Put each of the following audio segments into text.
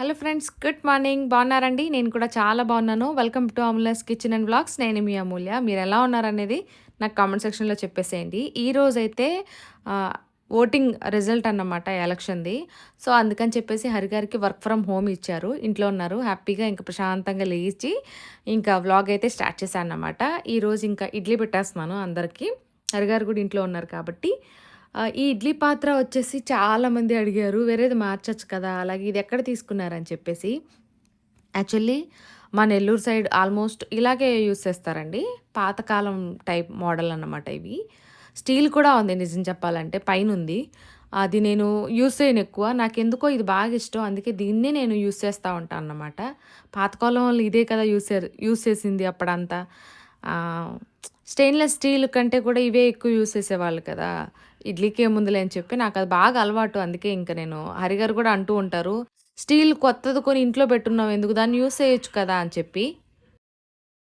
Hello friends good morning బాగున్నారండి? నేను కూడా చాలా బాగున్నాను. Welcome to Amulya's kitchen and blogs నేను మీ అమూల్య. మీరు ఎలా ఉన్నారనేది నాకు కామెంట్ సెక్షన్లో చెప్పేసేయండి. ఈ రోజైతే ఓటింగ్ రిజల్ట్ అన్నమాట ఎలక్షన్ది. సో అందుకని చెప్పేసి హరిగారికి వర్క్ ఫ్రమ్ హోమ్ ఇచ్చారు. ఇంట్లో ఉన్నారు. హ్యాపీగా ఇంకా ప్రశాంతంగా లేచి ఇంకా వ్లాగ్ అయితే స్టార్ట్ చేశాను అన్నమాట ఈరోజు ఇంకా ఇడ్లీ పెట్టేస్తున్నాను అందరికీ. హరిగారు కూడా ఇంట్లో ఉన్నారు కాబట్టి ఈ ఇడ్లీ పాత్ర వచ్చేసి చాలామంది అడిగారు వేరేది మార్చచ్చు కదా అలాగే ఇది ఎక్కడ తీసుకున్నారని చెప్పేసి. యాక్చువల్లీ మా నెల్లూరు సైడ్ ఆల్మోస్ట్ ఇలాగే యూస్ చేస్తారండి పాతకాలం టైప్ మోడల్ అన్నమాట ఇవి. స్టీల్ కూడా ఉంది నిజం చెప్పాలంటే పైన ఉంది అది నేను యూస్ చేయను ఎక్కువ నాకెందుకో ఇది బాగా ఇష్టం అందుకే దీన్నే నేను యూస్ చేస్తూ ఉంటాను అన్నమాట పాతకాలం వాళ్ళు ఇదే కదా యూస్ యూస్ చేసింది అప్పుడంతా. స్టెయిన్లెస్ స్టీల్ కంటే కూడా ఇవే ఎక్కువ యూస్ చేసేవాళ్ళు కదా. ఇడ్లీకి ఏముందిలే అని చెప్పి నాకు అది బాగా అలవాటు అందుకే ఇంకా నేను హరిగారు కూడా అంటూ ఉంటారు స్టీల్ కొత్తది కొని ఇంట్లో పెట్టున్నావు ఎందుకు దాన్ని యూస్ చేయొచ్చు కదా అని చెప్పి.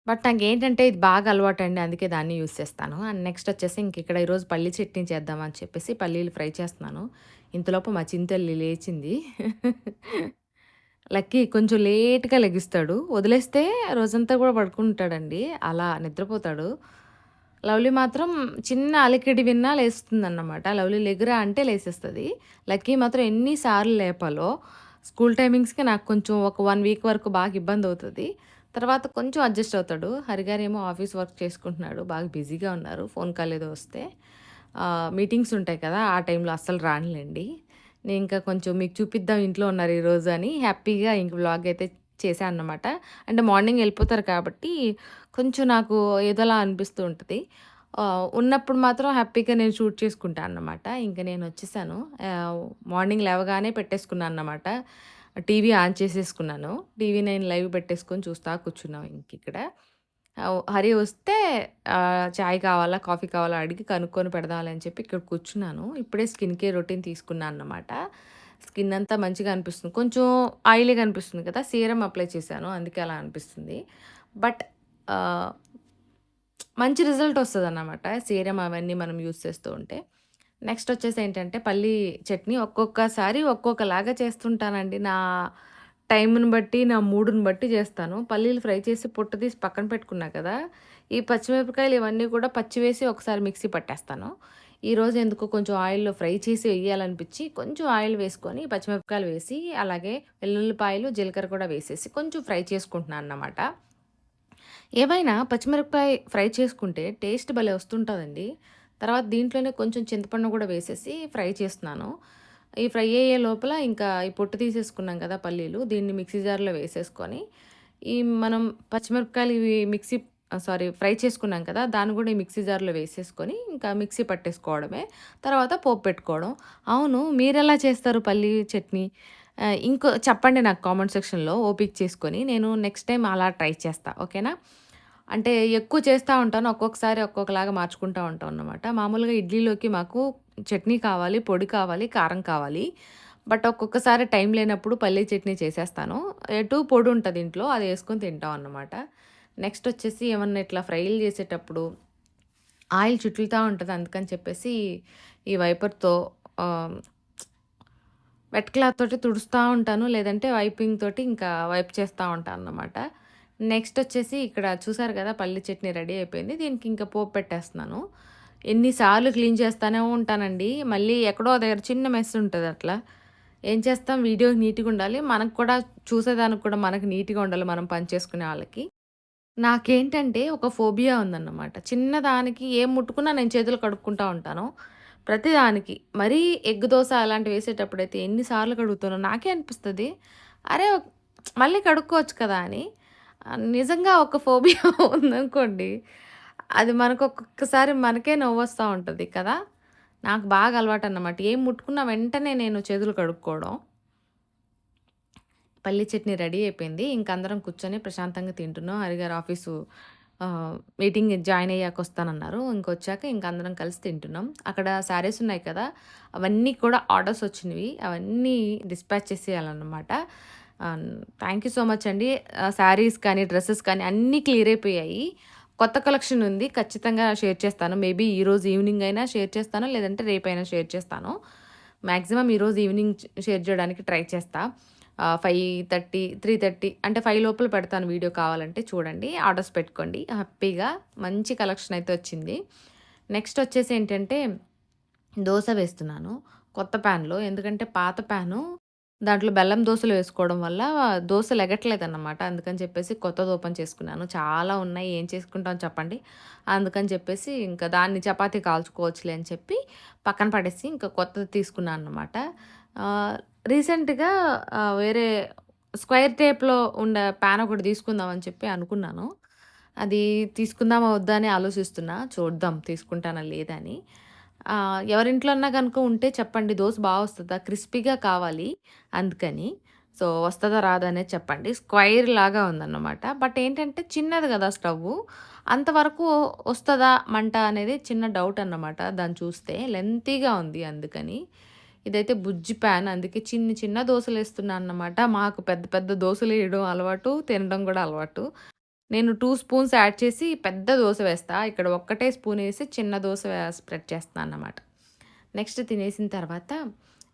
బట్ నాకు ఏంటంటే ఇది బాగా అలవాటు అండి అందుకే దాన్ని యూస్ చేస్తాను. అండ్ నెక్స్ట్ వచ్చేసి ఇంక ఇక్కడ ఈరోజు పల్లి చట్నీ చేద్దామని చెప్పేసి పల్లీలు ఫ్రై చేస్తున్నాను. ఇంతలోపు మా చింతల్లి లేచింది. లక్కీ కొంచెం లేట్గా లెగిస్తాడు. వదిలేస్తే రోజంతా కూడా పడుకుంటాడండి. అలా నిద్రపోతాడు. లవ్లీ మాత్రం చిన్న అలికిడి విన్నా లేస్తుంది అన్నమాట లవ్లీ లెగురా అంటే లేసేస్తుంది. లక్కీ మాత్రం ఎన్నిసార్లు లేపాలో స్కూల్ టైమింగ్స్కి నాకు కొంచెం ఒక వన్ వీక్ వరకు బాగా ఇబ్బంది అవుతుంది. తర్వాత కొంచెం అడ్జస్ట్ అవుతాడు. హరిగారు ఏమో ఆఫీస్ వర్క్ చేసుకుంటున్నాడు. బాగా బిజీగా ఉన్నారు. ఫోన్ కాల్ ఏదో వస్తే. మీటింగ్స్ ఉంటాయి కదా ఆ టైంలో అస్సలు రానిలేండి. నేను ఇంకా కొంచెం మీకు చూపిద్దాం ఇంట్లో ఉన్నారు ఈరోజు అని హ్యాపీగా ఇంక బ్లాగ్ అయితే చేశాను అన్నమాట అంటే మార్నింగ్ వెళ్ళిపోతారు కాబట్టి కొంచెం నాకు ఏదోలా అనిపిస్తూ ఉంటుంది. ఉన్నప్పుడు మాత్రం హ్యాపీగా నేను షూట్ చేసుకుంటాను అన్నమాట. ఇంకా నేను వచ్చేసాను. మార్నింగ్ లేవగానే పెట్టేసుకున్నాను అన్నమాట. టీవీ ఆన్ చేసేసుకున్నాను. టీవీ నేను లైవ్ పెట్టేసుకొని చూస్తా కూర్చున్నాం ఇంక ఇక్కడ. హరి వస్తే చాయ్ కావాలా కాఫీ కావాలా అడిగి కనుక్కొని పెడదామని చెప్పి ఇక్కడ కూర్చున్నాను. ఇప్పుడే స్కిన్ కేర్ రొటీన్ తీసుకున్నాను అన్నమాట. స్కిన్ అంతా మంచిగా అనిపిస్తుంది. కొంచెం ఆయిలీగా అనిపిస్తుంది కదా సీరం అప్లై చేశాను అందుకే అలా అనిపిస్తుంది. బట్ మంచి రిజల్ట్ వస్తుంది అన్నమాట సీరం అవన్నీ మనం యూస్ చేస్తూ ఉంటే. నెక్స్ట్ వచ్చేసి ఏంటంటే పల్లి చట్నీ ఒక్కొక్కసారి ఒక్కొక్కలాగా చేస్తుంటానండి. నా టైంని బట్టి నా మూడుని బట్టి చేస్తాను. పల్లీలు ఫ్రై చేసి పొట్టు తీసి పక్కన పెట్టుకున్నా కదా ఈ పచ్చిమిరపకాయలు ఇవన్నీ కూడా పచ్చి వేసి ఒకసారి మిక్సీ పట్టేస్తాను. ఈరోజు ఎందుకు కొంచెం ఆయిల్లో ఫ్రై చేసి వేయాలనిపించి కొంచెం ఆయిల్ వేసుకొని పచ్చిమిరపకాయలు వేసి అలాగే వెల్లుల్లిపాయలు జీలకర్ర కూడా వేసేసి కొంచెం ఫ్రై చేసుకుంటున్నాను అన్నమాట. ఏమైనా పచ్చిమిరపకాయ ఫ్రై చేసుకుంటే టేస్ట్ భలే వస్తుంటుందండి. తర్వాత దీంట్లోనే కొంచెం చింతపండు కూడా వేసేసి ఫ్రై చేస్తున్నాను. ఈ ఫ్రై అయ్యే లోపల ఇంకా ఈ పొట్టు తీసేసుకున్నాం కదా పల్లీలు దీన్ని మిక్సీ జార్లో వేసేసుకొని ఈ మనం పచ్చిమిరపకాయలు ఇవి మిక్సీ సారీ ఫ్రై చేసుకున్నాం కదా దాన్ని కూడా మిక్సీ జార్లో వేసేసుకొని ఇంకా మిక్సీ పట్టేసుకోవడమే. తర్వాత పోపు పెట్టుకోవడం. అవును మీరెలా చేస్తారు పల్లీ చట్నీ? ఇంకో చెప్పండి నాకు కామెంట్ సెక్షన్లో ఓపిక్ చేసుకొని నేను నెక్స్ట్ టైం అలా ట్రై చేస్తా ఓకేనా? అంటే ఎక్కువ చేస్తూ ఉంటాను ఒక్కొక్కసారి ఒక్కొక్కలాగా మార్చుకుంటూ ఉంటాం అన్నమాట. మామూలుగా ఇడ్లీలోకి మాకు చట్నీ కావాలి పొడి కావాలి కారం కావాలి. బట్ ఒక్కొక్కసారి టైం లేనప్పుడు పల్లీ చట్నీ చేసేస్తాను. ఎటు పొడి ఉంటుంది ఇంట్లో అది వేసుకొని తింటాం అన్నమాట. నెక్స్ట్ వచ్చేసి ఏమన్నా ఇట్లా ఫ్రైలు చేసేటప్పుడు ఆయిల్ చుట్టులుతూ ఉంటుంది అందుకని చెప్పేసి ఈ వైపర్తో వెట్ క్లాత్ తోటి తుడుస్తూ ఉంటాను లేదంటే వైపింగ్ తోటి ఇంకా వైప్ చేస్తూ ఉంటాను అన్నమాట. నెక్స్ట్ వచ్చేసి ఇక్కడ చూసారు కదా పల్లి చట్నీ రెడీ అయిపోయింది దీనికి ఇంకా పోపు పెట్టేస్తున్నాను. ఎన్నిసార్లు క్లీన్ చేస్తూనే ఉంటానండి మళ్ళీ ఎక్కడో దగ్గర చిన్న మెస్ ఉంటుంది అట్లా. ఏం చేస్తాం వీడియో నీట్గా ఉండాలి మనకు కూడా చూసేదానికి కూడా మనకు నీట్గా ఉండాలి మనం పని చేసుకునే వాళ్ళకి. నాకేంటంటే ఒక ఫోబియా ఉందన్నమాట. చిన్నదానికి ఏం ముట్టుకున్నా నేను చేతులు కడుక్కుంటా ఉంటాను. ప్రతిదానికి మరీ ఎగ్ దోశ అలాంటివి వేసేటప్పుడైతే ఎన్నిసార్లు కడుగుతానో నాకే అనిపిస్తుంది. అరే మళ్ళీ కడుక్కోవచ్చు కదా అని. నిజంగా ఒక ఫోబియా ఉందనుకోండి అది మనకు ఒక్కొక్కసారి మనకే నవ్వు వస్తూ ఉంటుంది కదా. నాకు బాగా అలవాటు అన్నమాట ఏం ముట్టుకున్నా వెంటనే నేను చేతులు కడుక్కోవడం. పల్లి చట్నీ రెడీ అయిపోయింది. ఇంక అందరం కూర్చొని ప్రశాంతంగా తింటున్నాం. హరిగారు ఆఫీసు మీటింగ్ జాయిన్ అయ్యాక వస్తానన్నారు. ఇంకొచ్చాక ఇంక అందరం కలిసి తింటున్నాం. అక్కడ శారీస్ ఉన్నాయి కదా అవన్నీ కూడా ఆర్డర్స్ వచ్చినవి. అవన్నీ డిస్పాచ్ చేసేయాలన్నమాట. థ్యాంక్ యూ సో మచ్ అండి. శారీస్ కానీ డ్రెస్సెస్ కానీ అన్నీ క్లియర్ అయిపోయాయి. కొత్త కలెక్షన్ ఉంది. ఖచ్చితంగా షేర్ చేస్తాను. మేబీ ఈరోజు ఈవినింగ్ అయినా షేర్ చేస్తాను లేదంటే రేపైనా షేర్ చేస్తాను. మ్యాక్సిమం ఈరోజు ఈవినింగ్ షేర్ చేయడానికి ట్రై చేస్తాను ఫైవ్ థర్టీ త్రీ థర్టీ అంటే ఫైవ్ లోపల పెడతాను వీడియో కావాలంటే చూడండి ఆర్డర్స్ పెట్టుకోండి. హ్యాపీగా మంచి కలెక్షన్ అయితే వచ్చింది. నెక్స్ట్ వచ్చేసి ఏంటంటే దోశ వేస్తున్నాను కొత్త ప్యాన్లో ఎందుకంటే పాత ప్యాను దాంట్లో బెల్లం దోశలు వేసుకోవడం వల్ల దోశలు ఎగట్లేదన్నమాట అందుకని చెప్పేసి కొత్తది ఓపెన్ చేసుకున్నాను. చాలా ఉన్నాయి ఏం చేసుకుంటాం చెప్పండి. అందుకని చెప్పేసి ఇంకా దాన్ని చపాతీ కాల్చుకోవచ్చులే అని చెప్పి పక్కన పడేసి ఇంకా కొత్తది తీసుకున్నాను అనమాట రీసెంట్గా వేరే స్క్వేర్ టేప్లో ఉండే ప్యాన్ ఒకటి తీసుకుందామని చెప్పి అనుకున్నాను. అది తీసుకుందామా వద్దా అని ఆలోచిస్తున్నా. చూద్దాం తీసుకుంటానా లేదని ఎవరింట్లో అన్నా కనుక ఉంటే చెప్పండి. దోశ బాగా వస్తుందా? క్రిస్పీగా కావాలి అందుకని. సో వస్తుందా రాదా అనేది చెప్పండి. స్క్వైర్ లాగా ఉందన్నమాట. బట్ ఏంటంటే చిన్నది కదా స్టవ్ అంతవరకు వస్తుందా మంట అనేది చిన్న డౌట్ అన్నమాట. దాన్ని చూస్తే లెంతీగా ఉంది అందుకని. ఇదైతే బుజ్జి ప్యాన్. అందుకే చిన్న చిన్న దోశలు వేస్తున్నాను అన్నమాట. మాకు పెద్ద పెద్ద దోశలు వేయడం అలవాటు తినడం కూడా అలవాటు. నేను టూ స్పూన్స్ యాడ్ చేసి పెద్ద దోశ వేస్తా. ఇక్కడ ఒక్కటే స్పూన్ వేసి చిన్న దోశ స్ప్రెడ్ చేస్తాను అన్నమాట. నెక్స్ట్ తినేసిన తర్వాత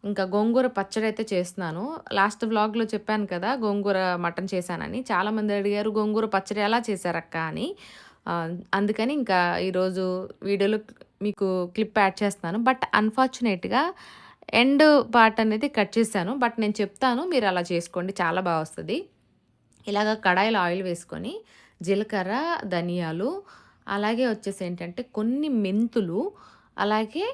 ఇంకా గోంగూర పచ్చడి అయితే చేస్తున్నాను. లాస్ట్ వ్లాగ్లో చెప్పాను కదా గోంగూర మటన్ చేశానని. చాలామంది అడిగారు గోంగూర పచ్చడి ఎలా చేశారక్క అని. అందుకని ఇంకా ఈరోజు వీడియోలో మీకు క్లిప్ యాడ్ చేస్తున్నాను. బట్ అన్ఫార్చునేట్గా ఎండ్ పార్ట్ అనేది కట్ చేశాను బట్ నేను చెప్తాను మీరు అలా చేసుకోండి చాలా బాగా వస్తుంది. ఇలాగ కడాయిలో ఆయిల్ వేసుకొని జీలకర్ర ధనియాలు అలాగే వచ్చేసి ఏంటంటే కొన్ని మెంతులు అలాగే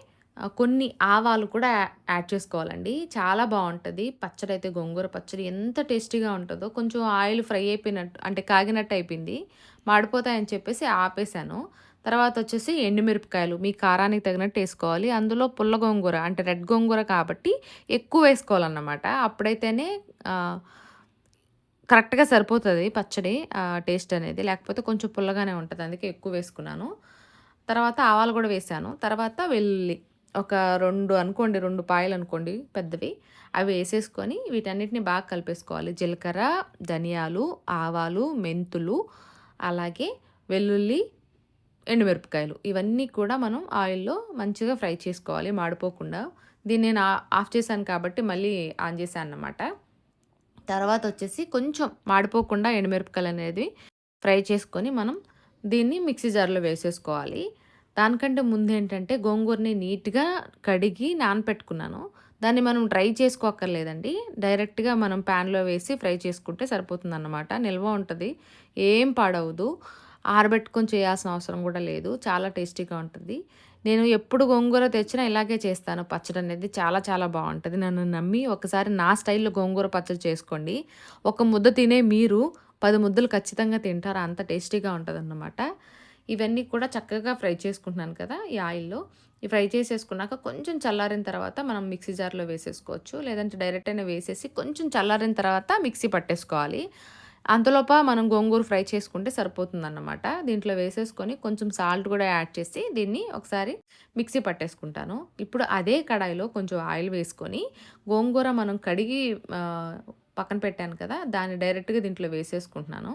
కొన్ని ఆవాలు కూడా యాడ్ చేసుకోవాలండి. చాలా బాగుంటుంది. పచ్చడి అయితే గోంగూర పచ్చడి ఎంత టేస్టీగా ఉంటుందో కొంచెం ఆయిల్ ఫ్రై అయిపోయినట్టు అంటే కాగినట్టు అయిపోయింది. మాడిపోతాయని చెప్పేసి ఆపేసాను తర్వాత వచ్చేసి ఎండుమిరపకాయలు. మీ కారానికి తగినట్టు వేసుకోవాలి. అందులో పుల్ల గోంగూర అంటే రెడ్ గోంగూర కాబట్టి ఎక్కువ వేసుకోవాలన్నమాట. అప్పుడైతేనే కరెక్ట్గా సరిపోతుంది పచ్చడి టేస్ట్ అనేది. లేకపోతే కొంచెం పుల్లగానే ఉంటుంది. అందుకే ఎక్కువ వేసుకున్నాను. తర్వాత ఆవాలు కూడా వేసాను. తర్వాత వెల్లుల్లి. ఒక రెండు అనుకోండి రెండు పాయలు అనుకోండి పెద్దవి. అవి వేసేసుకొని వీటన్నిటిని బాగా కలిపేసుకోవాలి. జీలకర్ర ధనియాలు ఆవాలు మెంతులు అలాగే వెల్లుల్లి ఎండుమిరపకాయలు. ఇవన్నీ కూడా మనం ఆయిల్లో మంచిగా ఫ్రై చేసుకోవాలి మాడిపోకుండా. దీన్ని నేను ఆఫ్ చేశాను కాబట్టి మళ్ళీ ఆన్ చేశాను అన్నమాట. తర్వాత వచ్చేసి కొంచెం మాడిపోకుండా ఎండుమిరపకాయలు అనేది ఫ్రై చేసుకొని మనం దీన్ని మిక్సీ జార్లో వేసేసుకోవాలి. దానికంటే ముందు ఏంటంటే గోంగూరని నీట్గా కడిగి నానపెట్టుకున్నాను. దాన్ని మనం డ్రై చేసుకోక్కర్లేదండి. డైరెక్ట్గా మనం ప్యాన్లో వేసి ఫ్రై చేసుకుంటే సరిపోతుంది అన్నమాట నిల్వ ఉంటుంది. ఏం పాడవదు ఆరబెట్టుకొని చేయాల్సిన అవసరం కూడా లేదు. చాలా టేస్టీగా ఉంటుంది. నేను ఎప్పుడు గోంగూర తెచ్చినా ఇలాగే చేస్తాను. పచ్చడి అనేది చాలా చాలా బాగుంటుంది. నన్ను నమ్మి ఒకసారి నా స్టైల్లో గోంగూర పచ్చడి చేసుకోండి. ఒక ముద్ద తినే మీరు పది ముద్దలు ఖచ్చితంగా తింటారు. అంత టేస్టీగా ఉంటుంది అన్నమాట ఇవన్నీ కూడా చక్కగా ఫ్రై చేసుకుంటున్నాను కదా ఈ ఆయిల్లో. ఈ ఫ్రై చేసేసుకున్నాక కొంచెం చల్లారిన తర్వాత మనం మిక్సీ జార్లో వేసేసుకోవచ్చు. లేదంటే డైరెక్ట్ అయినా వేసేసి కొంచెం చల్లారిన తర్వాత మిక్సీ పట్టేసుకోవాలి. అంతలోప మనం గోంగూర ఫ్రై చేసుకుంటే సరిపోతుందన్నమాట. దీంట్లో వేసేసుకొని కొంచెం సాల్ట్ కూడా యాడ్ చేసి దీన్ని ఒకసారి మిక్సీ పట్టేసుకుంటాను. ఇప్పుడు అదే కడాయిలో కొంచెం ఆయిల్ వేసుకొని గోంగూర మనం కడిగి పక్కన పెట్టాను కదా దాన్ని డైరెక్ట్గా దీంట్లో వేసేసుకుంటున్నాను.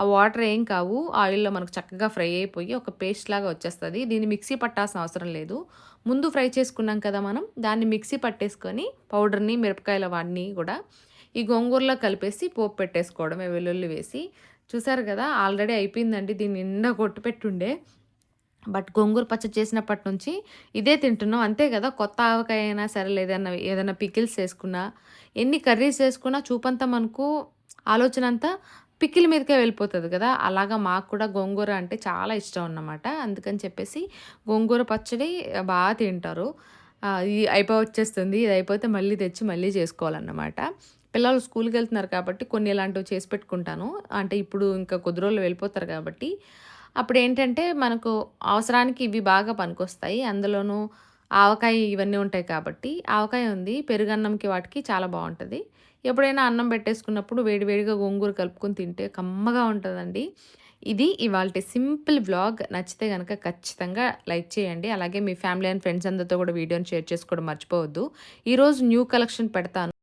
ఆ వాటర్ ఏం కావు ఆయిల్లో మనకు చక్కగా ఫ్రై అయిపోయి ఒక పేస్ట్ లాగా వచ్చేస్తుంది. దీన్ని మిక్సీ పట్టాల్సిన అవసరం లేదు. ముందు ఫ్రై చేసుకున్నాం కదా మనం దాన్ని మిక్సీ పట్టేసుకొని పౌడర్ని మిరపకాయల వాడిని కూడా ఈ గోంగూరలో కలిపేసి పోపు పెట్టేసుకోవడమే వెల్లుల్లి వేసి. చూసారు కదా ఆల్రెడీ అయిపోయిందండి దీన్ని నిండా కొట్టు పెట్టుండే. బట్ గోంగూర పచ్చడి చేసినప్పటి నుంచి ఇదే తింటున్నాం. అంతే కదా కొత్త ఆవకాయ అయినా సరే లేదన్నా ఏదైనా పికిల్స్ వేసుకున్నా ఎన్ని కర్రీస్ వేసుకున్నా చూపంతా మనకు ఆలోచన అంతా పిక్కిల మీదకే వెళ్ళిపోతుంది కదా. అలాగా మాకు కూడా గోంగూర అంటే చాలా ఇష్టం అన్నమాట. అందుకని చెప్పేసి గోంగూర పచ్చడి బాగా తింటారు. ఇది అయిపో వచ్చేస్తుంది. ఇది అయిపోతే మళ్ళీ తెచ్చి మళ్ళీ చేసుకోవాలన్నమాట. పిల్లలు స్కూల్కి వెళ్తున్నారు కాబట్టి కొన్ని ఇలాంటివి చేసి పెట్టుకుంటాను. అంటే ఇప్పుడు ఇంకా కొద్ది రోజులు వెళ్ళిపోతారు కాబట్టి. అప్పుడు ఏంటంటే మనకు అవసరానికి ఇవి బాగా పనికొస్తాయి. అందులోనూ ఆవకాయ ఇవన్నీ ఉంటాయి కాబట్టి. ఆవకాయ ఉంది పెరుగన్నంకి వాటికి చాలా బాగుంటుంది. ఎప్పుడైనా అన్నం పెట్టేసుకున్నప్పుడు వేడివేడిగా గోంగూర కలుపుకొని తింటే కమ్మగా ఉంటుందండి. ఇది ఇవాళ సింపుల్ వ్లాగ్. నచ్చితే కనుక ఖచ్చితంగా లైక్ చేయండి. అలాగే మీ ఫ్యామిలీ అండ్ ఫ్రెండ్స్ అందరితో కూడా వీడియోని షేర్ చేసుకోవడం మర్చిపోవద్దు. ఈరోజు న్యూ కలెక్షన్ పెడతాను.